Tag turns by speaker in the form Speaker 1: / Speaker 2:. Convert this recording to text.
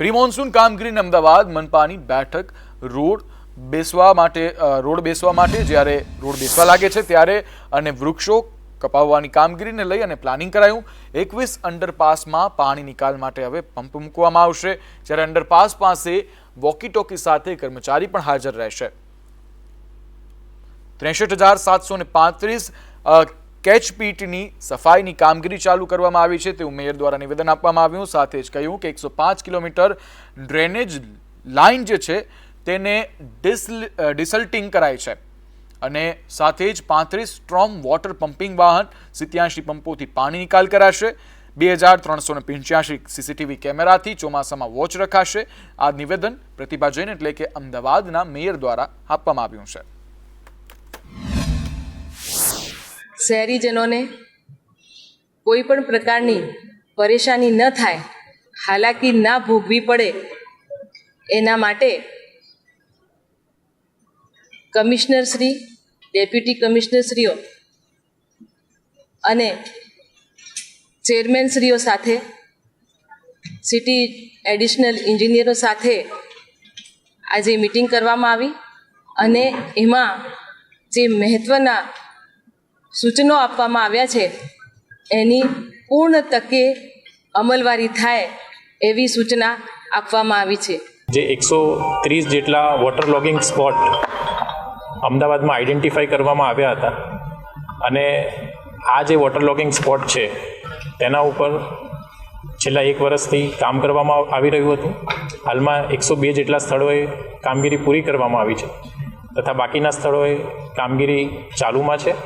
Speaker 1: Pre monsoon કામગીરીને અમદાવાદ મનપાની બેઠક road બેસવા માટે રોડ બેસવા માટે, જ્યારે રોડ બેસવા લાગે છે ત્યારે અને વૃક્ષો કપાવવાની કામગીરીને લઈ અને પ્લાનિંગ કરાયું. એકવીસ અંડરપાસમાં પાણી નિકાલ માટે હવે પંપ મૂકવામાં આવશે. જ્યારે અંડરપાસ પાસે વોકી ટોકી સાથે કર્મચારી પણ હાજર રહેશે. ત્રેસઠ હજાર સાતસો ને પાંત્રીસ કેચપીટની સફાઈની કામગીરી ચાલુ કરવામાં આવી છે. તેવું મેયર દ્વારા નિવેદન આપવામાં આવ્યું. સાથે જ કહ્યું કે એકસો પાંચ કિલોમીટર ડ્રેનેજ લાઇન જે છે તેને ડિસલ ડિસલ્ટિંગ કરાય છે. અને સાથે જ પાંત્રીસ સ્ટ્રોમ વોટર પમ્પિંગ વાહન સિત્યાસી પંપોથી પાણી નિકાલ કરાશે. બે હજાર ત્રણસો ને પંચ્યાસી સીસીટીવી કેમેરાથી ચોમાસામાં વોચ રખાશે. આ નિવેદન પ્રતિભા જૈન એટલે કે અમદાવાદના મેયર દ્વારા આપવામાં આવ્યું છે.
Speaker 2: શહેરીજનોને કોઈ પણ પ્રકારની પરેશાની ન થાય, હાલાકી ના ભોગવી પડે, એના માટે કમિશનરશ્રી ડેપ્યુટી કમિશનરશ્રીઓ અને ચેરમેનશ્રીઓ સાથે, સિટી એડિશનલ એન્જિનિયરો સાથે આજે મિટિંગ કરવામાં આવી અને એમાં જે મહત્ત્વના સૂચનો આપવામાં આવ્યા છે. એની પૂર્ણ તકે અમલવારી થાય એવી સૂચના આપવામાં આવી છે.
Speaker 3: જે એકસો ત્રીસ જેટલા વોટર લોગિંગ સ્પોટ અમદાવાદમાં આઈડેન્ટિફાઈ કરવામાં આવ્યા હતા અને આ જે વોટર લોગિંગ સ્પોટ છે, તેના ઉપર છેલ્લા એક વર્ષથી કામ કરવામાં આવી રહ્યું હતું. હાલમાં એકસો બે જેટલા સ્થળોએ કામગીરી પૂરી કરવામાં આવી છે તથા બાકીના સ્થળોએ કામગીરી ચાલુમાં છે.